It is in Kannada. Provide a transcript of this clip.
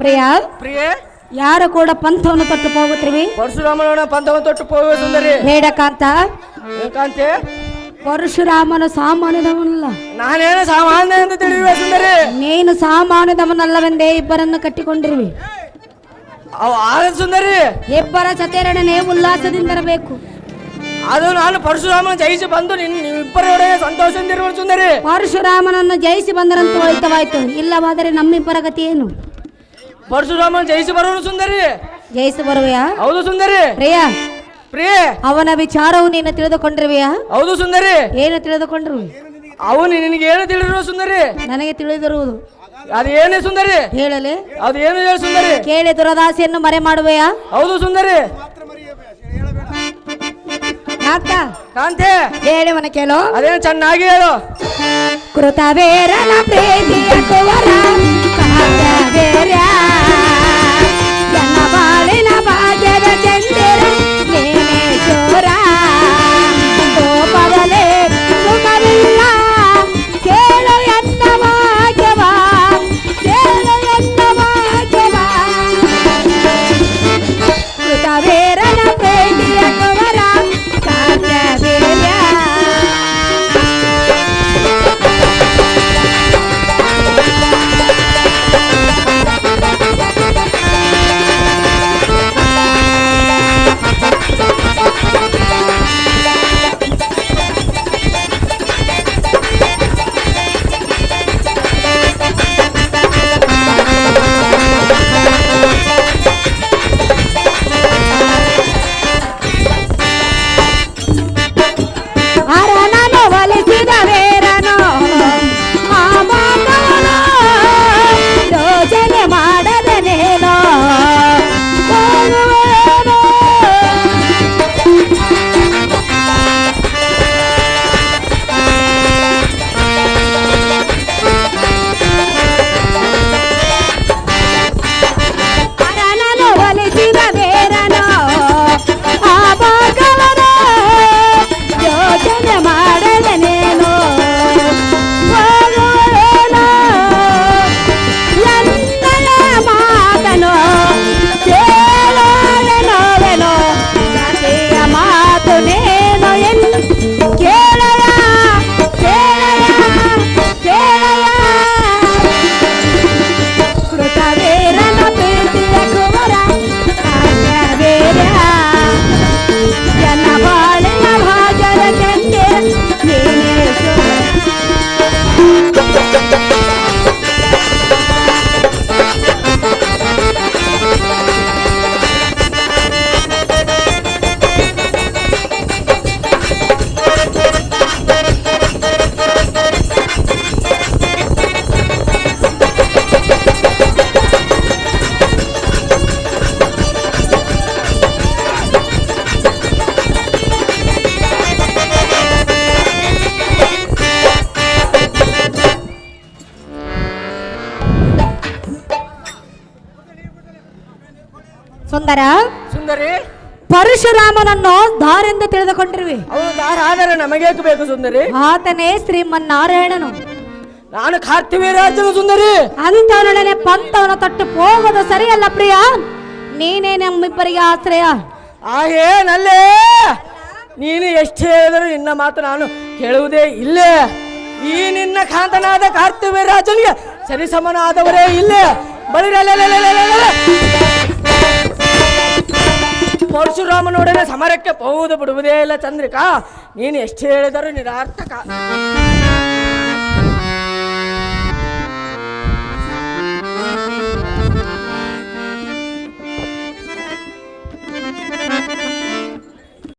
ಪ್ರಿಯ? ಪ್ರಿಯೆ? ಯಾರು ಕೂಡ ಪಂಥವನ್ನು ತೊಟ್ಟು ಹೋಗುತ್ತೀವಿ ಪರಶುರಾಮನ ಪಂಥವನ್ನು ತೊಟ್ಟು ಹೋಗುವ ಸುಂದರಿ. ಹೇಳಕಾಂತ? ಕಾಂತೆ ಪರಶುರಾಮನ ಸಾಮಾನ್ಯದವನಲ್ಲ. ನಾನೇನು ಸಾಮಾನ್ಯ ಎಂದು ತಿಳಿಯುವೆ ಸುಂದರಿ? ನೀನು ಸಾಮಾನ್ಯದವನಲ್ಲವೆಂದೇ ಇಬ್ಬರನ್ನು ಕಟ್ಟಿಕೊಂಡಿರುವಿ. ಅವು ಆದ ಸುಂದರಿ? ಇಬ್ಬರ ಸತೇರಣನೆ ಉಲ್ಲಾಸದಿಂದಿರಬೇಕು. ಅದು ನಾನು ಪರಶುರಾಮನ ಜಯಿಸಿ ಬಂದು ನಿನ್ ನೀವಿಬ್ಬರೊಡನೆ ಸಂತೋಷದಿಂದಿರುವ ಸುಂದರಿ. ಪರಶುರಾಮನನ್ನು ಜಯಿಸಿ ಬಂದರಂತೂ ಒಳಿತವಾಯ್ತು ಇಲ್ಲವಾದರೆ ನಮ್ಮಿಬ್ಬರ ಗತಿ ಏನು? ಪರಶುರಾಮನ ಜಯಿಸಿ ಬರುವನು ಸುಂದರಿ. ಜಯಿಸಿ ಬರುವೆಯಾ? ಹೌದು ಸುಂದರಿ. ಪ್ರಿಯ ಪ್ರಿಯ. ಅವನ ವಿಚಾರವು ನೀನು ತಿಳಿದುಕೊಂಡಿರುವೆಯಾ? ಹೌದು ಸುಂದರಿ. ಏನು ತಿಳಿದುಕೊಂಡ್ರು? ಅವನು ನಿನಗೆ ಏನು ತಿಳಿದಿರುವ ಸುಂದರಿ? ನನಗೆ ತಿಳಿದಿರುವುದು. ಅದು ಏನೇ ಸುಂದರಿ? ಹೇಳಲಿ. ಅದು ಏನು ಹೇಳಿ ಸುಂದರಿ? ಕೇಳಿ ದುರದಾಸಿಯನ್ನು ಮರೆ ಮಾಡುವೆಯಾ ಹೌದು ಸುಂದರಿ. ಕಾಂತೆ. ಹೇಳಿ ಮನೆ ಕೇಳು. ಅದೇನು ಚೆನ್ನಾಗಿ ಹೇಳು. ಕೃತವೇರನ ಪ್ರೇಮಿಯ ಕುವರ. ಸುಂದರ? ಸುಂದರಿ? ಪರಶುರಾಮನನ್ನು ದಾರೆಂದು ತಿಳಿದುಕೊಂಡಿರುವೆ. ಅವನು ದಾರ ಆದರೆ ನಮಗೇಕೆ ಬೇಕು ಸುಂದರಿ? ಆತನೇ ಶ್ರೀಮನ್ನಾರಾಯಣನು. ನಾನು ಕಾರ್ತಿವೀರಾಜನು ಸುಂದರಿ. ಅಂತವನೊಡನೆ ಪಂಥವನ ತಟ್ಟು ಹೋಗೋದು ಸರಿಯಲ್ಲ ಪ್ರಿಯ. ನೀನೇ ನಮ್ಮಿಬ್ಬರಿಗೆ ಆಶ್ರಯ. ಆಗೇನಲ್ಲೇ ನೀನು ಎಷ್ಟು ಹೇಳಿದರೂ ನಿನ್ನ ಮಾತು ನಾನು ಕೇಳುವುದೇ ಇಲ್ಲೇ. ಈ ನಿನ್ನ ಕಾಂತನಾದ ಕಾರ್ತಿವೀರಾಜನಿಗೆ ಸರಿಸಮನಾದವರೇ ಇಲ್ಲೇ. ಬಳಿರಲೆಲೆಲೆಲೆಲೆಲೆ. ಪರಶುರಾಮನೊಡನೆ ಸಮರಕ್ಕೆ ಹೋಗುವುದು ಬಿಡುವುದೇ ಇಲ್ಲ ಚಂದ್ರಿಕಾ. ನೀನು ಎಷ್ಟು ಹೇಳಿದರೂ ನಿರಾರ್ಥಕ.